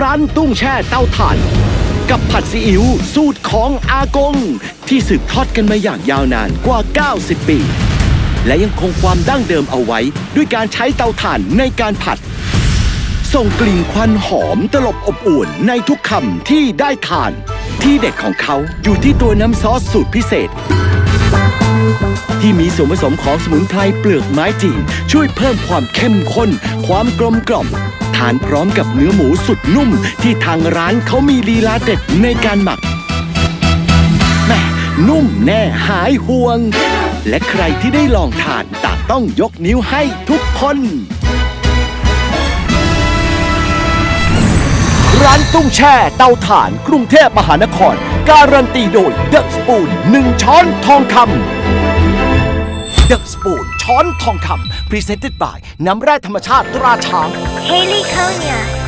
ร้านตุ้งแช่เต้าถ่าน กับผัดซีอิ๊วสูตรของอากง ที่สืบทอดกันมาอย่างยาวนานกว่า 90 ปี และยังคงความดั้งเดิมเอาไว้ ด้วยการใช้เตาถ่านในการผัด ส่งกลิ่นควันหอมตลบอบอวนในทุกคำที่ได้ทาน ที่เด็ดของเขาอยู่ที่ตัวน้ำซอสสูตรพิเศษที่มีส่วนผสมของสมุนไพรเปลือกไม้จีนช่วยเพิ่มความเข้มข้น ความกลมกล่อมานพร้อมกับเนื้อหมูสุดนุ่ม ที่ทางร้านเขามีลีลาเด็ดในการหมักแม่นุ่มแน่หายห่วง และใครที่ได้ลองทานต่างต้องยกนิ้วให้ทุกคน ร้านตุ้งแช่เตาถ่านกรุงเทพมหานคร การันตีโดยเดอะสปูนหนึ่งช้อนทองคำเดอะสปูน ช้อนทองคำ Presented by น้ำแร่ธรรมชาติตราช้าง Haley Konya. H